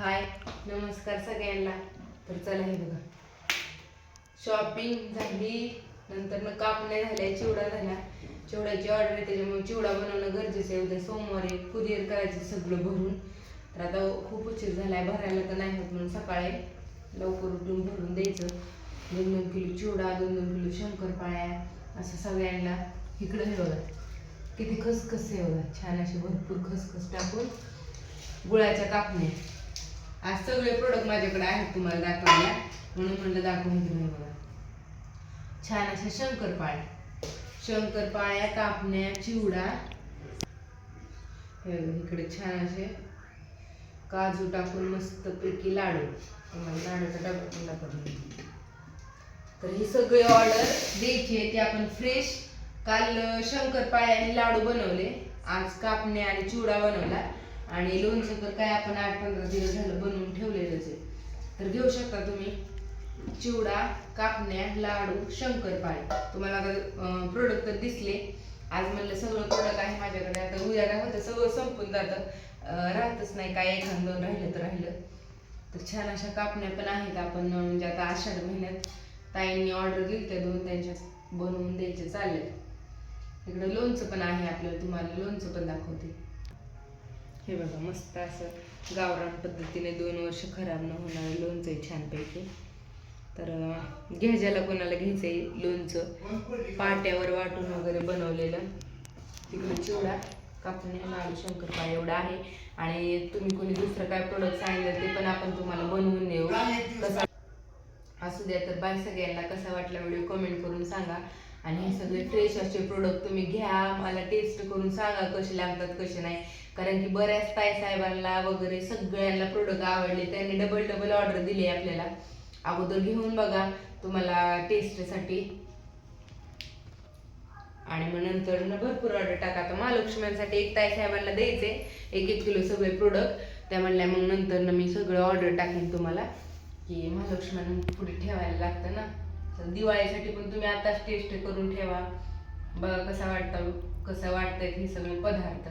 हाय नमस्कार सगळ्यांना. तर चला हे बघा. शॉपिंग झाली नंतर मग कापण्या झाल्या चिवडा झाला. चिवड्याची ऑर्डर आहे त्याच्यामुळे चिवडा बनवणं गरजेचं आहे. उद्या सोमवारी कुरिअर करायचं सगळं भरून. तर आता खूप उशीर झाला आहे भरायला तर नाही होत म्हणून सकाळी लवकर उठून भरून द्यायचं. दोन दोन किलो चिवडा दोन दोन किलो शंकरपाळ्या असं सगळ्यांना इकडं हे बघा. किती खसखस आहे बघा. छान असे भरपूर खसखस टाकून गुळाच्या कापण्या. आज सगळे प्रोडक्ट माझ्याकडे आहेत तुम्हाला दाखवायला म्हणून म्हणलं दाखवून तुम्ही बघा. छान अशा शंकरपाळ्या. शंकरपाळ्या कापण्या चिवडा. इकडे छान असे काजू टाकून मस्त पैकी लाडू. तुम्हाला लाडूचा डबा पण तर ही सगळी ऑर्डर द्यायची आहे ती आपण फ्रेश काल शंकरपाळ्या आणि लाडू बनवले. आज कापणे आणि चिवडा बनवला. आणि लोणचं तर काय आपण आठ पंधरा दिवस झालं बनवून ठेवलेलंच आहे. तर घेऊ शकता तुम्ही चिवडा कापण्या लाडू शंकरपाळे. तुम्हाला आता प्रोडक्ट तर दिसले. आज म्हणलं सगळं प्रोडक्ट आहे माझ्याकडे. आता उद्या काय होतं? सगळं संपून जातं. राहतच नाही. काय एखाद दोन राहिलं तर राहिलं. तर छान अशा कापण्या पण आहेत आपण म्हणजे आता आषाढ महिन्यात ताईंनी ऑर्डर दिली त्या दोन त्यांच्या बनवून द्यायचे चालले इकडं लोणचं पण आहे आपल्याला. तुम्हाला लोणचं पण दाखवते. हे बघा मस्त असं गावरान पद्धतीने दोन वर्ष खराब न होणारं लोणचं आहे छानपैकी. तर घ्यायच्याला कोणाला घ्यायचं आहे लोणचं. पाट्यावर वाटून वगैरे बनवलेलं. तिकडे चिवडा कापणे लाडू शंकरपाळ एवढा आहे. आणि तुम्ही कोणी दुसरं काय प्रोडक्ट सांगितलं ते पण आपण तुम्हाला बनवून देऊ. कसा असू द्या तर बाय सगळ्यांना कसा वाटला व्हिडिओ कमेंट करून सांगा. आणि हे सगळे फ्रेश असे प्रोडक्ट तुम्ही घ्या मला टेस्ट करून सांगा कसे लागतात कसे नाही. कारण की बऱ्याच ताई साहेबांना वगैरे सगळ्यांना प्रोडक्ट आवडले त्यांनी डबल डबल ऑर्डर दिली आपल्याला. अगोदर घेऊन बघा तुम्हाला टेस्टसाठी आणि मग नंतर भरपूर ऑर्डर टाका. तर महालक्ष्म्यांसाठी एक ताई साहेबांना द्यायचे एक एक किलो सगळे प्रोडक्ट त्या म्हणल्या मग नंतर मी सगळं ऑर्डर टाकेन तुम्हाला. की महालक्ष्म्यांना पुढे ठेवायला दिवाळीसाठी पण तुम्ही आताच टेस्ट करून ठेवा. बघा कसा वाटतं कसं वाटतंय हे सगळे पदार्थ.